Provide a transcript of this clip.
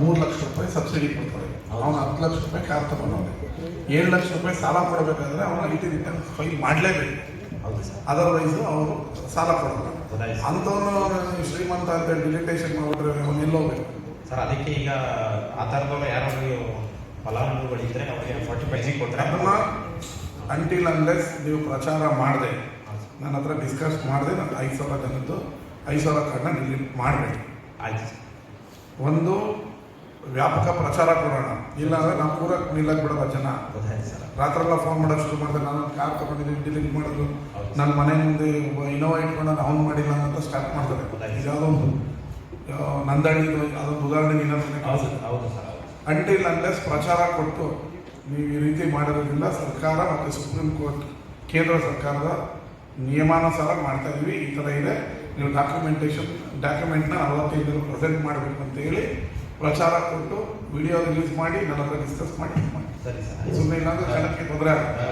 ಮೂರು ಲಕ್ಷ ರೂಪಾಯಿ ಸಬ್ಸಿಡಿ ಕೊಡ್ತಾರೆ. ಅವನು ಹತ್ತು ಲಕ್ಷ ರೂಪಾಯಿ ಕಾರ್ ತಗೊಂಡವನು. ಏಳು ಲಕ್ಷ ರೂಪಾಯಿ ಸಾಲ ಕೊಡಬೇಕಾದ್ರೆ ಅವನು ಐ ಟಿ ರಿಟರ್ನ್ ಫೈಲ್ ಮಾಡಲೇಬೇಕು. ಹೌದು ಸರ್. ಅದರ್ವೈಸು ಅವರು ಸಾಲ ಕೊಡಲ್ಲ ಅಂಥವ್ರು ಸರ್. ಶ್ರೀಮಂತ ಅಂತ ಡಿಲಿಟೇಷನ್ ಮಾಡಿಬಿಟ್ರೆ ಅವನು ಎಲ್ಲೋಗ್ಬೇಕು ಸರ್ ಅದಕ್ಕೆ ಈಗ ಆ ಥರದವ್ರು ಯಾರಾದ್ರು ಫಲಾನುಭವಿಗಳಿದ್ರೆ ಅವರಿಗೆ ಫಾರ್ಟಿ ಪೈಸಿಗೆ ಕೊಟ್ಟರೆ ಅದನ್ನ ಅಂಟಿಲ್ ಅನ್ಲೆಸ್ ನೀವು ಪ್ರಚಾರ ಮಾಡಿದೆ. ನನ್ನ ಹತ್ರ ಡಿಸ್ಕಸ್ ಮಾಡಿದೆ ನಾನು ಐದು ಸಾವಿರ ಜನದ್ದು ಐದು ಸಾವಿರ ಕಾರ್ಡ್ನ ಡಿಲೀಟ್ ಮಾಡಬೇಕು ಆಯ್ತು ಸರ್. ಒಂದು ವ್ಯಾಪಕ ಪ್ರಚಾರ ಕೊಡೋಣ. ಇಲ್ಲಾಂದ್ರೆ ನಾವು ಪೂರ ನಿಲ್ಲಕ್ಕೆ ಬಿಡೋ ಜನ. ರಾತ್ರೆಲ್ಲ ಫೋನ್ ಮಾಡೋದು ಶುರು ಮಾಡಿದೆ ನಾನು ಕಾರ್ ತಗೊಂಡಿದ್ದೀನಿ ಡಿಲೀಟ್ ಮಾಡಿದ್ರು ಹೌದು. ನನ್ನ ಮನೆ ಮುಂದೆ ಇನೋವಾ ಇಟ್ಕೊಂಡು ಅವ್ನು ಮಾಡಿಲ್ಲ ಅಂತ ಸ್ಟಾರ್ಟ್ ಮಾಡ್ತಾರೆ. ಇದು ಯಾವುದೋ ಒಂದು ನಂದಳ್ಳಿದು ಅದೊಂದು ಉದಾಹರಣೆ ಹೌದು ಅಂಟಿಲ್ ಅನ್ಲೆಸ್ ಪ್ರಚಾರ ಕೊಟ್ಟು ನೀವು ಈ ರೀತಿ ಮಾಡಿರೋದ್ರಿಂದ ಸರ್ಕಾರ ಮತ್ತು ಸುಪ್ರೀಂ ಕೋರ್ಟ್ ಕೇಂದ್ರ ಸರ್ಕಾರದ ನಿಯಮಾನುಸಾರ ಮಾಡ್ತಾ ಇದೀವಿ. ಈ ಥರ ಇದೆ. ನೀವು ಡಾಕ್ಯುಮೆಂಟೇಶನ್ ಡಾಕ್ಯುಮೆಂಟ್ನ ಅರವತ್ತೈದು ಪ್ರೆಸೆಂಟ್ ಮಾಡಬೇಕು ಅಂತ ಹೇಳಿ ಪ್ರಚಾರ ಕೊಟ್ಟು ವಿಡಿಯೋ ರಿಲೀಸ್ ಮಾಡಿ ನನ್ನ ಹತ್ರ ಡಿಸ್ಕಸ್ ಮಾಡಿ. ಸರಿ ಸರ್. ಸುಮ್ಮನೆ ಇಲ್ಲಾಂದ್ರೆ ಜನಕ್ಕೆ ತೊಂದರೆ ಆಗುತ್ತೆ.